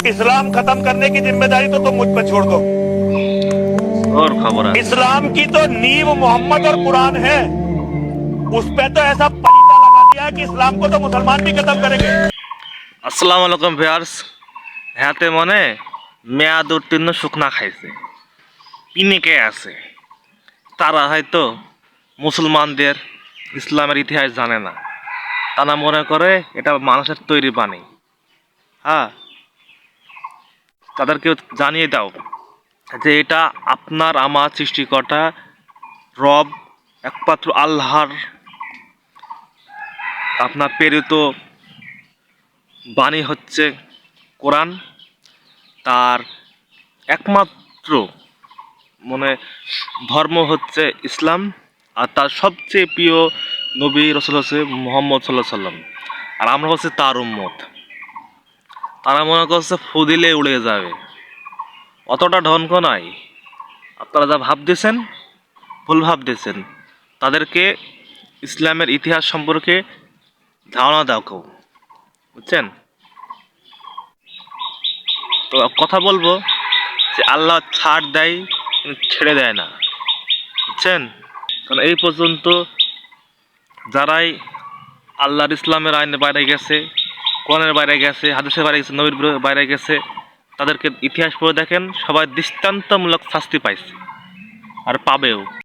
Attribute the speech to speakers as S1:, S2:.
S1: इस्लाम खत्म करने की जिम्मेदारी तो तुम मुझ पर छोड़ दो
S2: ওর খবর আছে
S1: इस्लाम की तो नींव मोहम्मद और कुरान है उस पे तो ऐसा पलीता लगा दिया है कि इस्लाम को तो मुसलमान भी खत्म करेंगे
S2: আসসালামু আলাইকুম ভিয়ার্স হাতে মনে মেয়াদ উত্তীর্ণ শুকনা খাইছে পিনিকে আছে তারা হয়তো মুসলমানদের ইসলামের ইতিহাস জানে না তারা মনে করে এটা মানুষের তৈরি বাণী হ্যাঁ তাদেরকে জানিয়ে দাও যে এটা আপনার আমার সৃষ্টিকর্তা রব, একমাত্র আল্লাহর। আপনার প্রেরিত বাণী হচ্ছে কোরআন। তার একমাত্র মানে ধর্ম হচ্ছে ইসলাম আর তার সবচেয়ে প্রিয় নবী রসুল হচ্ছে মোহাম্মদ সাল্লাহ সাল্লাম আর আমরা হচ্ছে তার উম্মত। তারা মনে করছে ফুদিলে উড়ে যাবে। অতটা ঢনক নাই। আপনারা যা ভাবতেছেন, ভুল ভাবতেছেন, তাদেরকে ইসলামের ইতিহাস সম্পর্কে ধারণা দাও কেউ। বুঝছেন? তো কথা বলব যে আল্লাহ ছাড় দেয়, কিন্তু ছেড়ে দেয় না। বুঝছেন? কারণ এই পর্যন্ত যারাই আল্লাহর ইসলামের আইনের বাইরে গেছে কোরআনের বাইরে গেছে, হাদিসের বাইরে গেছে, নবীর বাইরে গেছে। তাদেরকে ইতিহাস পড়ে দেখেন, সবাই দৃষ্টান্তমূলক শাস্তি পাইছে। আর পাবেও।